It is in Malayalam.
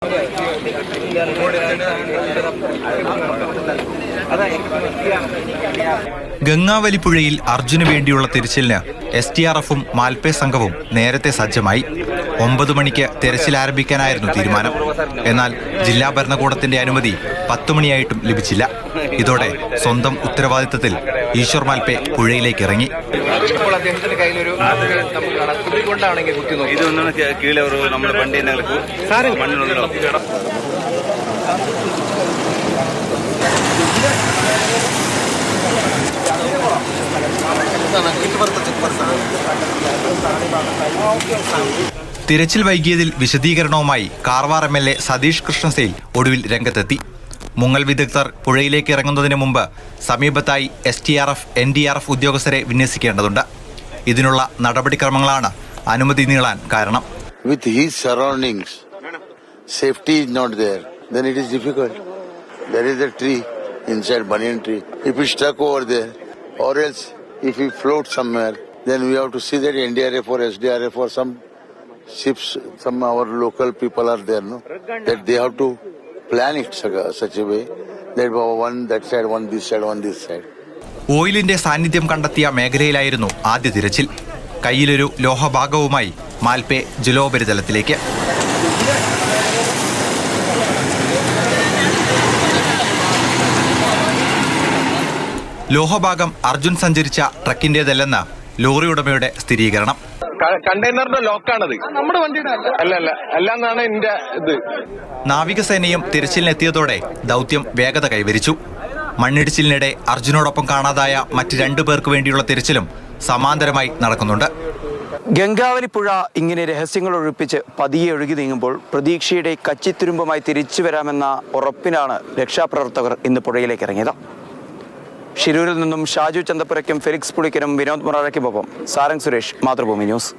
అందరూ ഗംഗാവലിപ്പുഴയിൽ അർജുന് വേണ്ടിയുള്ള തിരച്ചിലിന് എസ് ടി ആർ എഫും മാൽപേ സംഘവും നേരത്തെ സജ്ജമായി. ഒമ്പത് മണിക്ക് തിരച്ചിൽ ആരംഭിക്കാനായിരുന്നു തീരുമാനം. എന്നാൽ ജില്ലാ ഭരണകൂടത്തിന്റെ അനുമതി പത്തു മണിയായിട്ടും ലഭിച്ചില്ല. ഇതോടെ സ്വന്തം ഉത്തരവാദിത്തത്തിൽ ഈശ്വർ മാൽപേ പുഴയിലേക്ക് ഇറങ്ങി. ഇപ്പോൾ അദ്ദേഹത്തിന്റെ കയ്യിലൊരു നമുക്ക് കാണാം. കുപ്പി കൊണ്ടാണെങ്കിൽ കുത്തി നോക്കി. ഇതൊന്നും ഒരു നമ്മുടെ വണ്ടി തിരച്ചിൽ വൈകിയതിൽ വിശദീകരണവുമായി Karwar M L A Satish Krishna Sail ഒടുവിൽ രംഗത്തെത്തി മുങ്ങൽ വിദഗ്ധർ പുഴയിലേക്ക് ഇറങ്ങുന്നതിന് മുമ്പ് സമീപത്തായി S T R F N D R F ഉദ്യോഗസ്ഥരെ വിന്യസിക്കേണ്ടതുണ്ട് ഇതിനുള്ള നടപടിക്രമങ്ങളാണ് അനുമതി നീളാൻ കാരണം with his surroundings safety is not there, then it is difficult. There is a tree inside banyan tree. If it's stuck over there, or else if we float somewhere, then we have to see that NDRF or SDRF or some ships, some our local people are there, no? That they have to plan it such a- way that one that side, one this side, one this side. ഓയിലിന്റെ സാന്നിധ്യം കണ്ടെത്തിയ മേഖലയിലായിരുന്നു ആദ്യ തിരച്ചിൽ കയ്യിലൊരു ലോഹഭാഗവുമായി മാൽപേ ജലോപരിതലത്തിലേക്ക് ലോഹഭാഗം അർജുൻ സഞ്ചരിച്ച ട്രക്കിന്റേതല്ലെന്ന് ലോറി ഉടമയുടെ സ്ഥിരീകരണം. കണ്ടെയ്നറിന്റെ ലോക്കാണത്. നമ്മുടെ വണ്ടിയുടെ അല്ല. അല്ല അല്ലാന്നാണ് എന്റെ ഇത്. നാവികസേനയും തിരച്ചിലിനെത്തിയതോടെ ദൗത്യം വേഗത കൈവരിച്ചു. മണ്ണിടിച്ചിലിനിടെ അർജുനോടൊപ്പം കാണാതായ മറ്റ് രണ്ടു പേർക്ക് വേണ്ടിയുള്ള തിരച്ചിലും സമാന്തരമായി നടക്കുന്നുണ്ട്. ഗംഗാവലി പുഴ ഇങ്ങനെ രഹസ്യങ്ങൾ ഒഴിപ്പിച്ച് പതിയെ ഒഴുകി നീങ്ങുമ്പോൾ പ്രതീക്ഷയുടെ കച്ചിത്തുരുമ്പുമായി തിരിച്ചു വരാമെന്ന ഉറപ്പിനാണ് രക്ഷാപ്രവർത്തകർ ഇന്ന് പുഴയിലേക്ക് ഇറങ്ങിയത്. ഷിരൂരിൽ നിന്നും ഷാജു ചന്തപ്പുരയ്ക്കും ഫെലിക്സ് പുളിക്കനും വിനോദ് മുറാരയ്ക്കുമൊപ്പം സാരംഗ് സുരേഷ് മാതൃഭൂമി ന്യൂസ്.